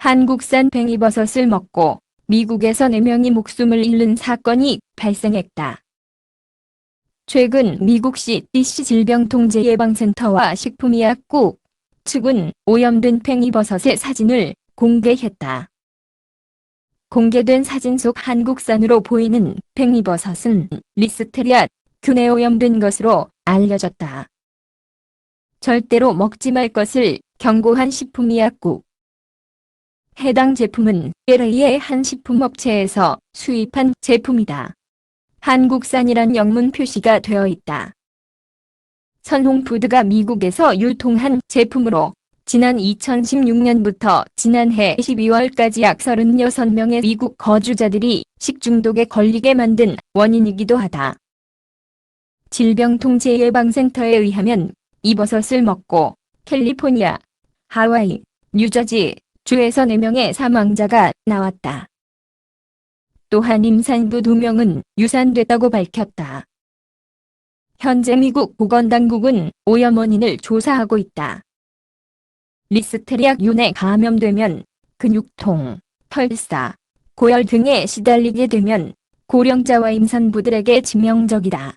한국산 팽이버섯을 먹고 미국에서 4명이 목숨을 잃는 사건이 발생했다. 최근 미국 CDC 질병통제예방센터와 식품의약국 측은 오염된 팽이버섯의 사진을 공개했다. 공개된 사진 속 한국산으로 보이는 팽이버섯은 리스테리아 균에 오염된 것으로 알려졌다. 절대로 먹지 말 것을 경고한 식품의약국. 해당 제품은 LA의 한 식품업체에서 수입한 제품이다. 한국산이란 영문 표시가 되어 있다. 선홍푸드가 미국에서 유통한 제품으로 지난 2016년부터 지난해 12월까지 약 36명의 미국 거주자들이 식중독에 걸리게 만든 원인이기도 하다. 질병통제예방센터에 의하면 이 버섯을 먹고 캘리포니아, 하와이, 뉴저지 주에서 4명의 사망자가 나왔다. 또한 임산부 2명은 유산됐다고 밝혔다. 현재 미국 보건당국은 오염 원인을 조사하고 있다. 리스테리아 균에 감염되면 근육통, 털사, 고열 등에 시달리게 되면 고령자와 임산부들에게 치명적이다.